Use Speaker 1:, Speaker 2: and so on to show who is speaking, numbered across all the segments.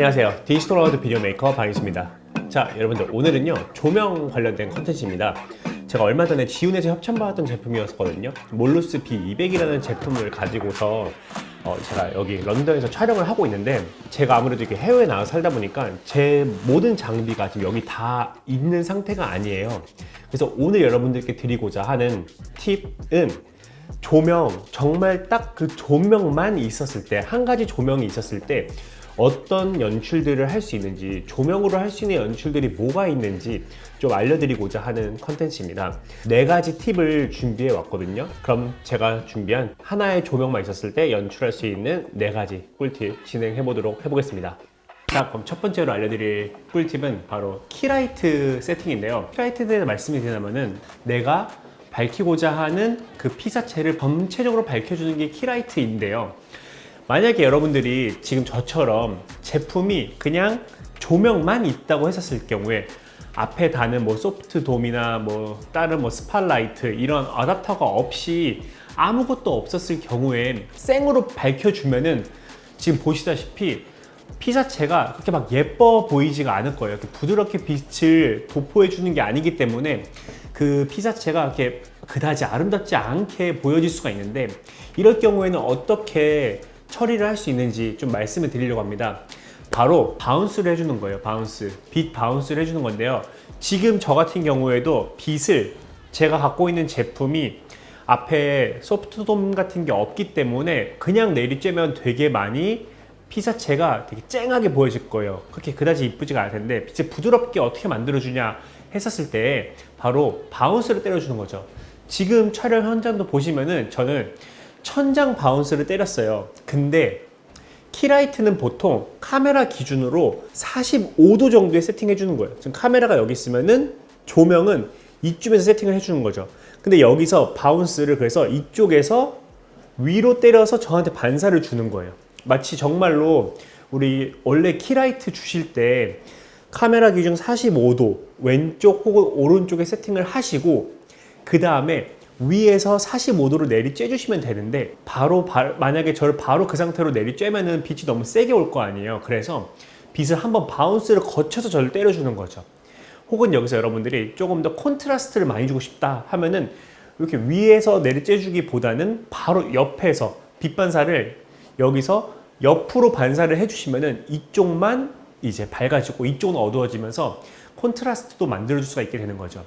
Speaker 1: 안녕하세요. 디지털 워드 비디오 메이커 방희수입니다. 자, 여러분들 오늘은요 조명 관련된 컨텐츠입니다. 제가 얼마 전에 지훈에서 협찬받았던 제품이었거든요. 몰루스 B200이라는 제품을 가지고서 어, 제가 여기 런던에서 촬영을 하고 있는데 제가 아무래도 이렇게 해외에 나와 살다 보니까 제 모든 장비가 지금 여기 다 있는 상태가 아니에요. 그래서 오늘 여러분들께 드리고자 하는 팁은 조명 정말 딱 그 조명만 있었을 때 한 가지 조명이 있었을 때 어떤 연출들을 할 수 있는지 조명으로 할 수 있는 연출들이 뭐가 있는지 좀 알려드리고자 하는 컨텐츠입니다 네 가지 팁을 준비해 왔거든요 그럼 제가 준비한 하나의 조명만 있었을 때 연출할 수 있는 네 가지 꿀팁 진행해 보도록 해보겠습니다 자, 그럼 첫 번째로 알려드릴 꿀팁은 바로 키라이트 세팅인데요. 키라이트에 대해 말씀이 드리자면은 내가 밝히고자 하는 그 피사체를 전체적으로 밝혀주는 게 키라이트인데요. 만약에 여러분들이 지금 저처럼 제품이 그냥 조명만 있다고 했었을 경우에 앞에 다는 뭐 소프트 돔이나 뭐 다른 뭐 스팟라이트 이런 어댑터가 없이 아무것도 없었을 경우에 생으로 밝혀주면은 지금 보시다시피 피사체가 그렇게 막 예뻐 보이지가 않을 거예요. 이렇게 부드럽게 빛을 도포해 주는 게 아니기 때문에 그 피사체가 이렇게 그다지 아름답지 않게 보여질 수가 있는데 이럴 경우에는 어떻게 처리를 할 수 있는지 좀 말씀을 드리려고 합니다. 바로 바운스를 해주는 거예요. 바운스. 빛 바운스를 해주는 건데요. 지금 저 같은 경우에도 빛을 제가 갖고 있는 제품이 앞에 소프트돔 같은 게 없기 때문에 그냥 내리쬐면 되게 많이 피사체가 되게 쨍하게 보여질 거예요. 그렇게 그다지 이쁘지가 않을 텐데 빛을 부드럽게 어떻게 만들어주냐 했었을 때 바로 바운스를 때려주는 거죠. 지금 촬영 현장도 보시면은 저는 천장 바운스를 때렸어요. 근데 키라이트는 보통 카메라 기준으로 45도 정도에 세팅해 주는 거예요. 지금 카메라가 여기 있으면은 조명은 이쪽에서 세팅을 해 주는 거죠. 근데 여기서 바운스를 그래서 이쪽에서 위로 때려서 저한테 반사를 주는 거예요. 마치 정말로 우리 원래 키라이트 주실 때 카메라 기준 45도 왼쪽 혹은 오른쪽에 세팅을 하시고 그 다음에 위에서 45도로 내리 쬐주시면 되는데 바로 바- 만약에 저를 바로 그 상태로 내리 쬐면은 빛이 너무 세게 올 거 아니에요. 그래서 빛을 한번 바운스를 거쳐서 저를 때려주는 거죠. 혹은 여기서 여러분들이 조금 더 콘트라스트를 많이 주고 싶다 하면은 이렇게 위에서 내리 쬐주기보다는 바로 옆에서 빛 반사를 여기서 옆으로 반사를 해주시면은 이쪽만 이제 밝아지고 이쪽은 어두워지면서 콘트라스트도 만들어줄 수가 있게 되는 거죠.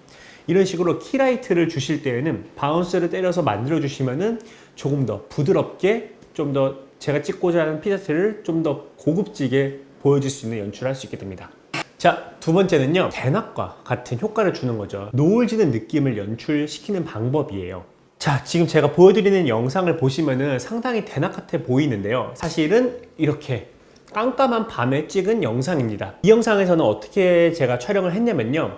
Speaker 1: 이런 식으로 키라이트를 주실 때에는 바운스를 때려서 만들어 주시면은 조금 더 부드럽게 좀 더 제가 찍고자 하는 피자체를 좀 더 고급지게 보여줄 수 있는 연출을 할 수 있게 됩니다. 자, 두 번째는요. 대낮과 같은 효과를 주는 거죠. 노을 지는 느낌을 연출시키는 방법이에요. 자, 지금 제가 보여드리는 영상을 보시면은 상당히 대낮 같아 보이는데요. 사실은 이렇게 깜깜한 밤에 찍은 영상입니다. 이 영상에서는 어떻게 제가 촬영을 했냐면요.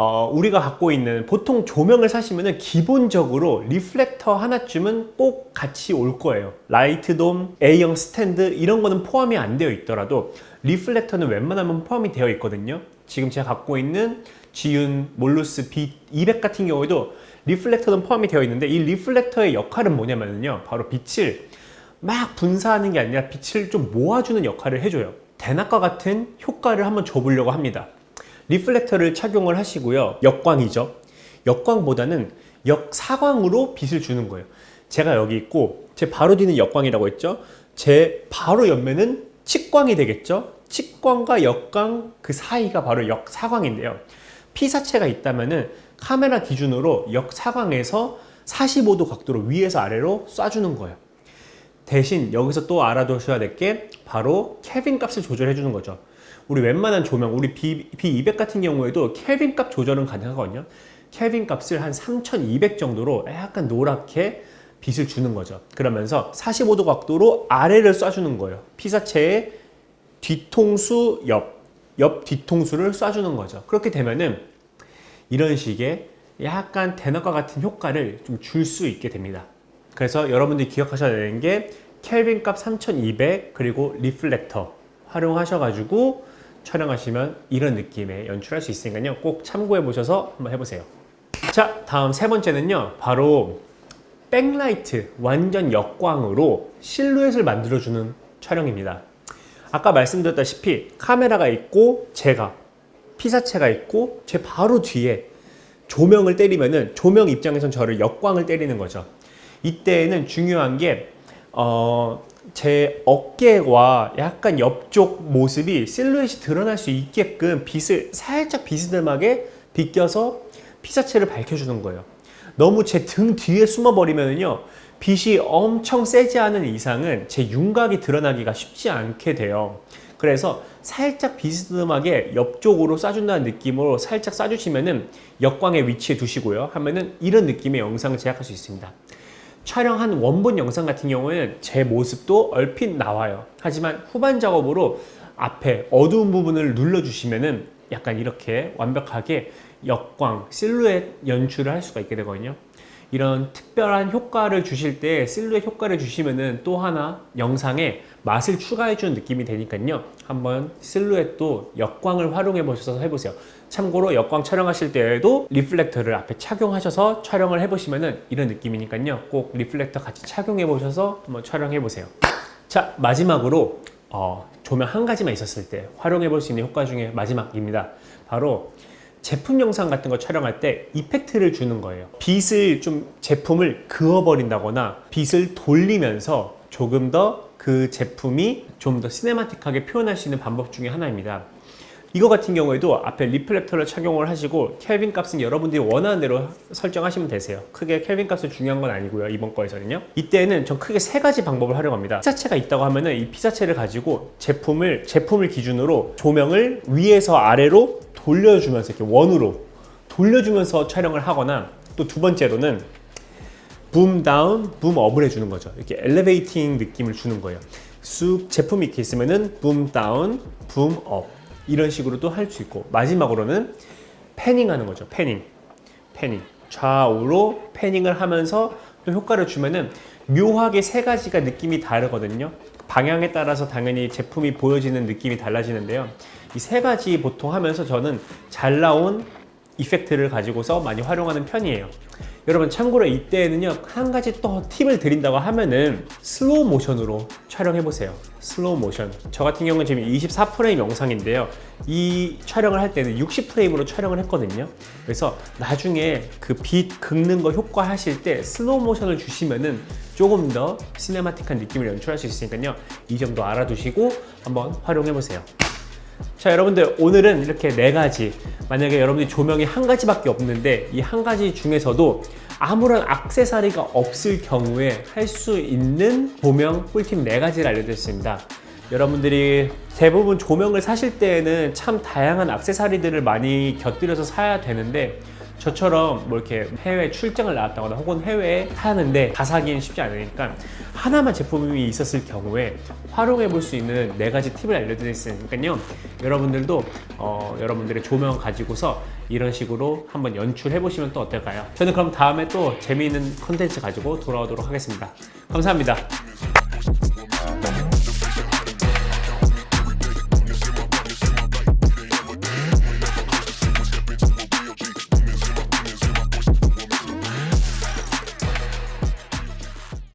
Speaker 1: 어, 우리가 갖고 있는 보통 조명을 사시면은 기본적으로 리플렉터 하나쯤은 꼭 같이 올 거예요. 라이트돔, A형 스탠드 이런 거는 포함이 안 되어 있더라도 리플렉터는 웬만하면 포함이 되어 있거든요. 지금 제가 갖고 있는 지윤 몰루스 B200 같은 경우에도 리플렉터는 포함이 되어 있는데 이 리플렉터의 역할은 뭐냐면요. 바로 빛을 막 분사하는 게 아니라 빛을 좀 모아주는 역할을 해줘요. 대낮과 같은 효과를 한번 줘보려고 합니다. 리플렉터를 착용을 하시고요. 역광이죠. 역광보다는 역사광으로 빛을 주는 거예요. 제가 여기 있고 제 바로 뒤는 역광이라고 했죠. 제 바로 옆면은 측광이 되겠죠. 측광과 역광 그 사이가 바로 역사광인데요. 피사체가 있다면은 카메라 기준으로 역사광에서 45도 각도로 위에서 아래로 쏴주는 거예요. 대신 여기서 또 알아두셔야 될 게 바로 켈빈 값을 조절해 주는 거죠. 우리 웬만한 조명, 우리 B, B200 같은 경우에도 켈빈 값 조절은 가능하거든요. 켈빈 값을 한 3200 정도로 약간 노랗게 빛을 주는 거죠. 그러면서 45도 각도로 아래를 쏴주는 거예요. 피사체의 뒤통수 옆, 옆 뒤통수를 쏴주는 거죠. 그렇게 되면은 이런 식의 약간 대낮과 같은 효과를 좀 줄 수 있게 됩니다. 그래서 여러분들이 기억하셔야 되는 게 켈빈 값 3200 그리고 리플렉터 활용하셔가지고 촬영하시면 이런 느낌의 연출할 수 있으니까요. 꼭 참고해 보셔서 한번 해보세요. 자, 다음 세 번째는요. 바로 백라이트 완전 역광으로 실루엣을 만들어주는 촬영입니다. 아까 말씀드렸다시피 카메라가 있고 제가 피사체가 있고 제 바로 뒤에 조명을 때리면은 조명 입장에선 저를 역광을 때리는 거죠. 이때에는 중요한 게 어, 제 어깨와 약간 옆쪽 모습이 실루엣이 드러날 수 있게끔 빛을 살짝 비스듬하게 비껴서 피사체를 밝혀주는 거예요. 너무 제 등 뒤에 숨어버리면요. 빛이 엄청 세지 않은 이상은 제 윤곽이 드러나기가 쉽지 않게 돼요. 그래서 살짝 비스듬하게 옆쪽으로 쏴준다는 느낌으로 살짝 쏴주시면은 역광의 위치에 두시고요. 하면은 이런 느낌의 영상을 제작할 수 있습니다. 촬영한 원본 영상 같은 경우에는 제 모습도 얼핏 나와요. 하지만 후반 작업으로 앞에 어두운 부분을 눌러주시면은 약간 이렇게 완벽하게 역광, 실루엣 연출을 할 수가 있게 되거든요. 이런 특별한 효과를 주실 때 실루엣 효과를 주시면은 또 하나 영상에 맛을 추가해 주는 느낌이 되니까요. 한번 실루엣도 역광을 활용해 보셔서 해보세요. 참고로 역광 촬영하실 때에도 리플렉터를 앞에 착용하셔서 촬영을 해보시면은 이런 느낌이니까요. 꼭 리플렉터 같이 착용해 보셔서 한번 촬영해 보세요. 자 마지막으로 어, 조명 한 가지만 있었을 때 활용해 볼 수 있는 효과 중에 마지막입니다. 바로 제품 영상 같은 거 촬영할 때 이펙트를 주는 거예요. 빛을 좀 제품을 그어버린다거나 빛을 돌리면서 조금 더 그 제품이 좀 더 시네마틱하게 표현할 수 있는 방법 중에 하나입니다. 이거 같은 경우에도 앞에 리플렉터를 착용을 하시고 켈빈 값은 여러분들이 원하는 대로 설정하시면 되세요. 크게 켈빈 값이 중요한 건 아니고요. 이번 거에서는요. 이때는 전 크게 세 가지 방법을 활용합니다. 피사체가 있다고 하면은 이 피사체를 가지고 제품을 제품을 기준으로 조명을 위에서 아래로 돌려주면서 이렇게 원으로 돌려주면서 촬영을 하거나 또 두 번째로는 붐 다운, 붐 업을 해주는 거죠. 이렇게 엘리베이팅 느낌을 주는 거예요. 쑥 제품이 이렇게 있으면은 붐 다운, 붐 업. 이런 식으로도 할수 있고 마지막으로는 패닝 하는 거죠. 패닝. 패닝. 좌우로 패닝을 하면서 또 효과를 주면은 묘하게 세 가지가 느낌이 다르거든요. 방향에 따라서 당연히 제품이 보여지는 느낌이 달라지는데요. 이 세 가지 보통 하면서 저는 잘 나온 이펙트를 가지고서 많이 활용하는 편이에요. 여러분 참고로 이때에는요 한 가지 또 팁을 드린다고 하면은 슬로우 모션으로 촬영해 보세요. 슬로우 모션. 저 같은 경우는 지금 24프레임 영상인데요. 이 촬영을 할 때는 60프레임으로 촬영을 했거든요. 그래서 나중에 그 빛 긁는 거 효과 하실 때 슬로우 모션을 주시면은 조금 더 시네마틱한 느낌을 연출할 수 있으니까요. 이 점도 알아두시고 한번 활용해 보세요. 자 여러분들 오늘은 이렇게 네 가지 만약에 여러분들이 조명이 한 가지밖에 없는데 이 한 가지 중에서도 아무런 악세사리가 없을 경우에 할 수 있는 조명 꿀팁 네 가지를 알려드렸습니다. 여러분들이 대부분 조명을 사실 때에는 참 다양한 악세사리들을 많이 곁들여서 사야 되는데 저처럼 뭐 이렇게 해외 출장을 나갔다거나 혹은 해외에 사는데 다 사기는 쉽지 않으니까 하나만 제품이 있었을 경우에 활용해 볼 수 있는 네 가지 팁을 알려드렸으니까요. 여러분들도 어, 여러분들의 조명 가지고서 이런 식으로 한번 연출해 보시면 또 어떨까요? 저는 그럼 다음에 또 재미있는 컨텐츠 가지고 돌아오도록 하겠습니다. 감사합니다.